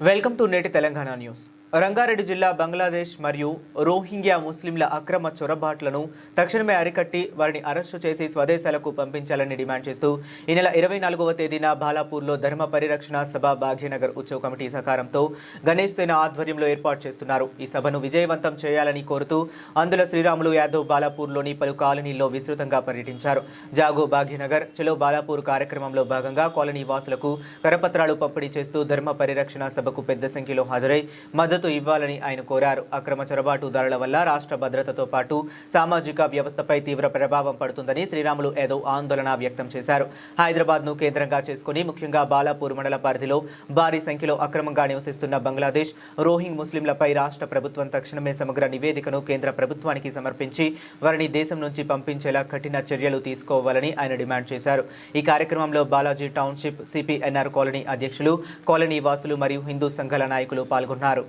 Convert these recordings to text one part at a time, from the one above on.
Welcome to నేటి Telangana news Rangareddy జిల్లా బంగ్లాదేశ్ మరియు రోహింగ్యా ముస్లింల అక్రమ చొరబాట్లను తక్షణమే అరికట్టి వారిని అరెస్టు చేసి స్వదేశాలకు పంపించాలని డిమాండ్ చేస్తూ ఈ నెల ఇరవై నాలుగవ తేదీన బాలాపూర్లో ధర్మ పరిరక్షణ సభ భాగ్యనగర్ ఉత్సవ కమిటీ సహకారంతో గణేష్ సేన ఆధ్వర్యంలో ఏర్పాటు చేస్తున్నారు. ఈ సభను విజయవంతం చేయాలని కోరుతూ అందుల శ్రీరాములు యాదవ్ బాలాపూర్లోని పలు కాలనీల్లో విస్తృతంగా పర్యటించారు. జాగో భాగ్యనగర్ చలో బాలాపూర్ కార్యక్రమంలో భాగంగా కాలనీ వాసులకు కరపత్రాలు పంపిణీ చేస్తూ ధర్మ పరిరక్షణ సభకు పెద్ద సంఖ్యలో హాజరై మద్దతు ఇవ్వాలని ఆయన కోరారు. అక్రమ చొరబాటుదారుల వల్ల రాష్ట్ర భద్రతతో పాటు సామాజిక వ్యవస్థపై తీవ్ర ప్రభావం పడుతుందని శ్రీరాములు ఏదో ఆందోళన వ్యక్తం చేశారు. హైదరాబాద్ను కేంద్రంగా చేసుకుని ముఖ్యంగా బాలాపూర్ మండల పరిధిలో భారీ సంఖ్యలో అక్రమంగా నివసిస్తున్న బంగ్లాదేశ్ రోహింగ్ ముస్లింలపై రాష్ట్ర ప్రభుత్వం తక్షణమే సమగ్ర నివేదికను కేంద్ర ప్రభుత్వానికి సమర్పించి వారిని దేశం నుంచి పంపించేలా కఠిన చర్యలు తీసుకోవాలని ఆయన డిమాండ్ చేశారు. ఈ కార్యక్రమంలో బాలాజీ టౌన్షిప్ సిపిఎన్ఆర్ కాలనీ అధ్యక్షులు కాలనీ వాసులు మరియు హిందూ సంఘాల నాయకులు పాల్గొన్నారు.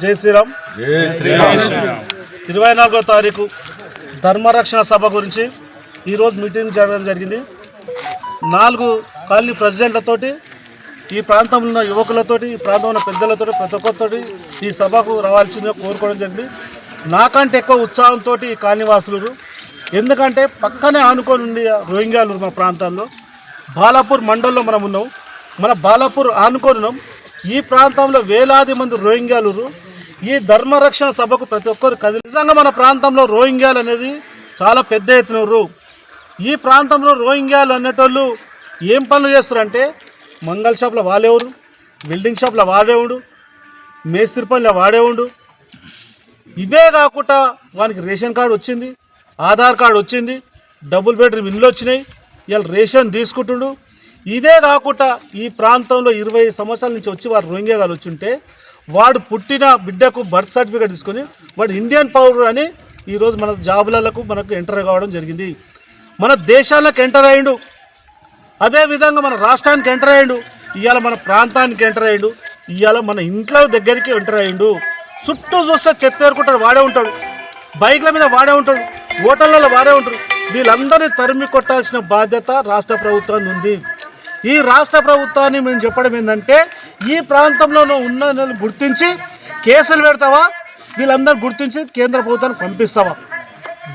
జై శ్రీరామ్. ఇరవై నాలుగో తారీఖు ధర్మరక్షణ సభ గురించి ఈరోజు మీటింగ్ జరగడం జరిగింది. నాలుగు కాలనీ ప్రెసిడెంట్లతోటి ఈ ప్రాంతంలో ఉన్న యువకులతోటి ఈ ప్రాంతంలో ఉన్న పెద్దలతోటి ప్రతి ఒక్కరితోటి ఈ సభకు రావాల్సిందిగా కోరుకోవడం జరిగింది. నాకంటే ఎక్కువ ఉత్సాహంతో ఈ కాలనీవాసులు ఎందుకంటే పక్కనే ఆనుకొని ఉండి రోహింగ్యాలు మా ప్రాంతాల్లో. బాలాపూర్ మండలంలో మనం ఉన్నాం మన బాలాపూర్ ఆనుకొని ఉన్నాం. ఈ ప్రాంతంలో వేలాది మంది రోహింగ్యాలు ఈ ధర్మరక్షణ సభకు ప్రతి ఒక్కరు కదిలి నిజంగా మన ప్రాంతంలో రోహింగ్యాలు అనేది చాలా పెద్ద ఎత్తున ఈ ప్రాంతంలో రోహింగ్యాలు అనేటోళ్ళు ఏం పనులు చేస్తారంటే మంగళ షాప్లో వాడేవారు బిల్డింగ్ షాప్లో వాడేవాడు మేస్త్రి పనిలో వాడేవాడు ఇవే కాకుండా వానికి రేషన్ కార్డు వచ్చింది ఆధార్ కార్డు వచ్చింది డబుల్ బెడ్రూమ్ ఇల్లు వచ్చినాయి ఇవాళ రేషన్ తీసుకుంటుండు. ఇదే కాకుండా ఈ ప్రాంతంలో ఇరవై సంవత్సరాల నుంచి వచ్చి వారు రోహింగ్యాలు వచ్చుంటే వాడు పుట్టిన బిడ్డకు బర్త్ సర్టిఫికేట్ తీసుకొని వాడు ఇండియన్ పౌరుడు అని ఈరోజు మన జాబులకు మనకు ఎంటర్ కావడం జరిగింది. మన దేశాలకు ఎంటర్ అయ్యిండు. అదేవిధంగా మన రాష్ట్రానికి ఎంటర్ అయ్యిండు. ఇవాళ మన ప్రాంతానికి ఎంటర్ అయ్యిండు. ఇవాళ మన ఇంట్లో దగ్గరికి ఎంటర్ అయ్యిండు. చుట్టూ చూస్తే చెత్త ఏరుకుంటాడు వాడే ఉంటాడు. బైక్ల మీద వాడే ఉంటాడు. హోటళ్ళలో వాడే ఉంటాడు. వీళ్ళందరినీ తరిమి కొట్టాల్సిన బాధ్యత రాష్ట్ర ప్రభుత్వాన్ని ఉంది. ఈ రాష్ట్ర ప్రభుత్వాన్ని మేము చెప్పడం ఏంటంటే ఈ ప్రాంతంలో ఉన్న గుర్తించి కేసులు పెడతావా? వీళ్ళందరూ గుర్తించి కేంద్ర ప్రభుత్వానికి పంపిస్తావా?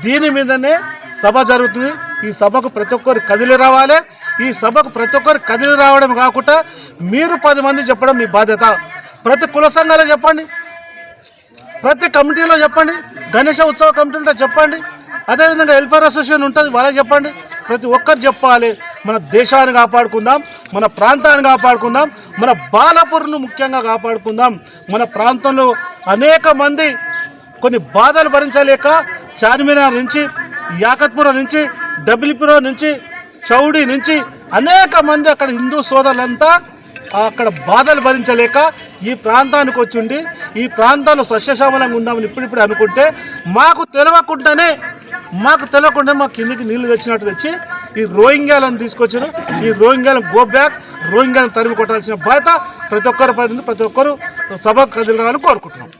దీని మీదనే సభ జరుగుతుంది. ఈ సభకు ప్రతి ఒక్కరు కదిలి రావాలి. ఈ సభకు ప్రతి ఒక్కరు కదిలి రావడం కాకుండా మీరు పది మంది చెప్పడం మీ బాధ్యత. ప్రతి కుల సంఘాలు చెప్పండి. ప్రతి కమిటీలో చెప్పండి. గణేష ఉత్సవ కమిటీలో చెప్పండి. అదేవిధంగా వెల్ఫేర్ అసోసియేషన్ ఉంటుంది వాళ్ళకి చెప్పండి. ప్రతి ఒక్కరు చెప్పాలి. మన దేశాన్ని కాపాడుకుందాం మన ప్రాంతాన్ని కాపాడుకుందాం మన బాలపూర్ను ముఖ్యంగా కాపాడుకుందాం. మన ప్రాంతంలో అనేక మంది కొన్ని బాధలు భరించలేక చార్మినార్ నుంచి యాకత్పుర నుంచి డబ్ల్యూపురం నుంచి చౌడి నుంచి అనేక మంది అక్కడ హిందూ సోదరులంతా అక్కడ బాధలు భరించలేక ఈ ప్రాంతానికి వచ్చి ఉండి ఈ ప్రాంతాల్లో సస్యశ్యామలంగా ఉందామని ఇప్పుడిప్పుడు అనుకుంటే మాకు తెలియకుండానే మాకు తెలియకుండా మా కిందికి నీళ్ళు తెచ్చినట్టు తెచ్చి ఈ రోహింగ్యాలను తీసుకొచ్చారు. ఈ రోహింగ్యాలను గో బ్యాక్ రోహింగ్యాలను తరిమి కొట్టాల్సిన బాధ్యత ప్రతి ఒక్కరి పైన ప్రతి ఒక్కరు సభకు కదిలి రావాలని కోరుకుంటున్నాం.